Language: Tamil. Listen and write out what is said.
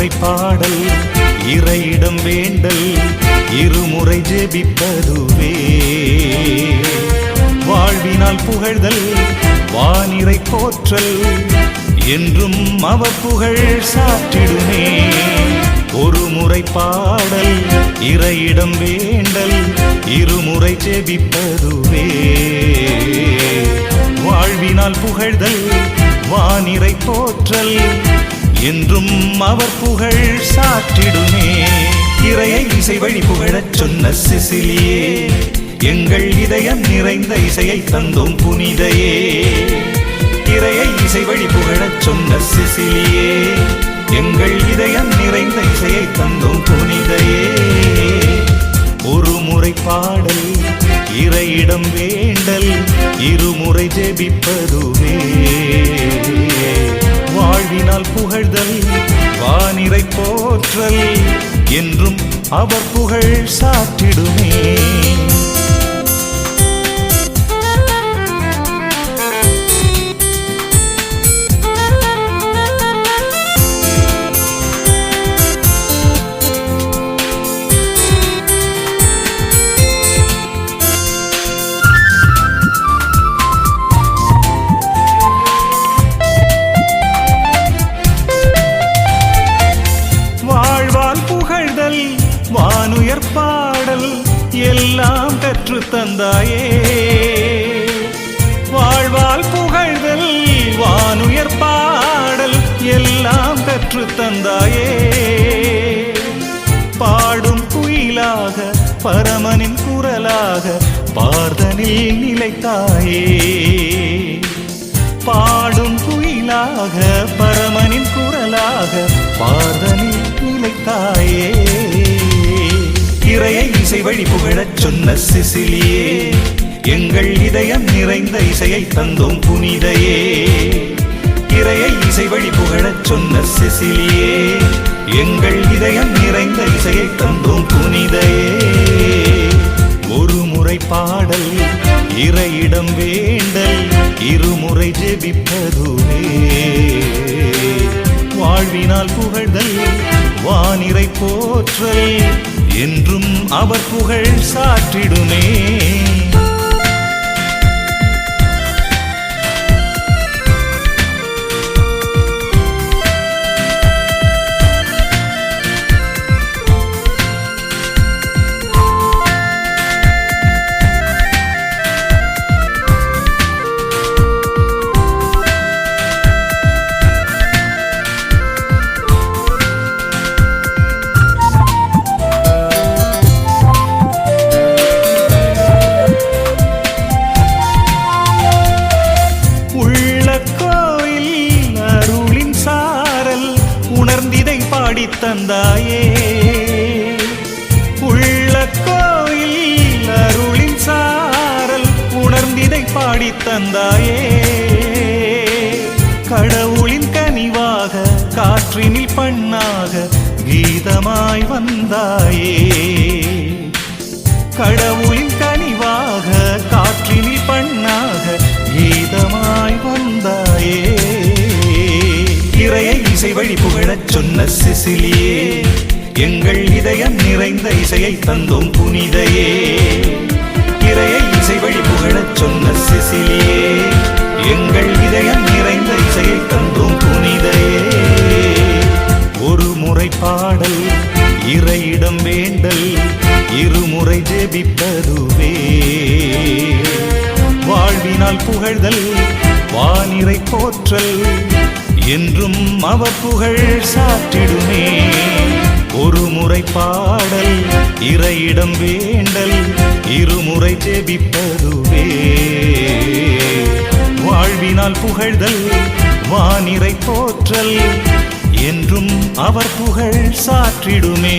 முறை பாடல் இறையிடம் வேண்டல் இருமுறை ஜெபிப்பதுவே. வாழ்வினால் புகழ்தல் வானிறை போற்றல் என்றும் அவர் புகழ் சாற்றிடுமே. ஒரு முறை பாடல் இறையிடம் வேண்டல் இருமுறை ஜெபிப்பதுவே. வாழ்வினால் புகழ்தல் வானிறை போற்றல் என்றும் அவர் புகழ் சாற்றிடுமே. இறையை இசை வழி புகழச் சொன்ன சிசிலியே எங்கள் இதயம் நிறைந்த இசையை தந்தோம் புனிதையே. இறையை இசை வழி புகழச் சொன்ன சிசிலியே எங்கள் இதயம் நிறைந்த இசையை தந்தோம் புனிதையே. ஒரு முறை பாடல் இறையிடம் வேண்டல் இருமுறை ஜெபிப்பதுவே. வாழ்வினால் புகழ்தல் வானிறை போற்றல் என்றும் அவர் புகழ் சாற்றிடுமே. வானுயர் பாடல் எல்லாம் கற்று தந்தாயே. வாழ்வால் புகழ்தல் வானுயர் பாடல் எல்லாம் கற்று தந்தாயே. பாடும் குயிலாக பரமனின் குரலாக பார்த்தனில் நிலைத்தாயே. பாடும் குயிலாக இசை வழி புகழச் சொன்ன சிசிலியே எங்கள் இதயம் நிறைந்த இசையை தந்தோம் புனிதையே. இறையை இசை வழி புகழச் சொன்ன சிசிலியே எங்கள் இதயம் நிறைந்த இசையை தந்தோம் புனிதையே. ஒரு முறை பாடல் இறையிடம் வேண்டல் இருமுறை ஜெபிப்பதுவே. வாழ்வினால் புகழ்தல் வானிறை போற்றல் என்றும் அவர் புகழ் சாற்றிடுமே. தந்தாயே. உள்ள கோயில் அருளின் சாரல் உணர்ந்திதை பாடித் தந்தாயே. கடவுளின் கனிவாக காற்றினில் பண்ணாக கீதமாய் வந்தாயே. கடவுளின் வழி புகழச் சொன்ன சிசிலியே எங்கள் இதயம் நிறைந்த இசையை தந்தோம் புனிதையே. இறையை இசை வழி புகழச் சொன்ன சிசிலியே எங்கள் இதயம் நிறைந்த இசையை தந்தோம் புனிதையே. ஒரு முறை பாடல் இறையிடம் வேண்டல் இருமுறை ஜெபிப்பதுவே. வாழ்வினால் புகழ்தல் வானிறை போற்றல் என்றும் அவர் புகழ் சாற்றிடுமே. ஒரு முறை பாடல் இறையிடம் வேண்டல் இருமுறை ஜெபிப்பதுவே. வாழ்வினால் புகழ்தல் வானிறை போற்றல் என்றும் அவர் புகழ் சாற்றிடுமே.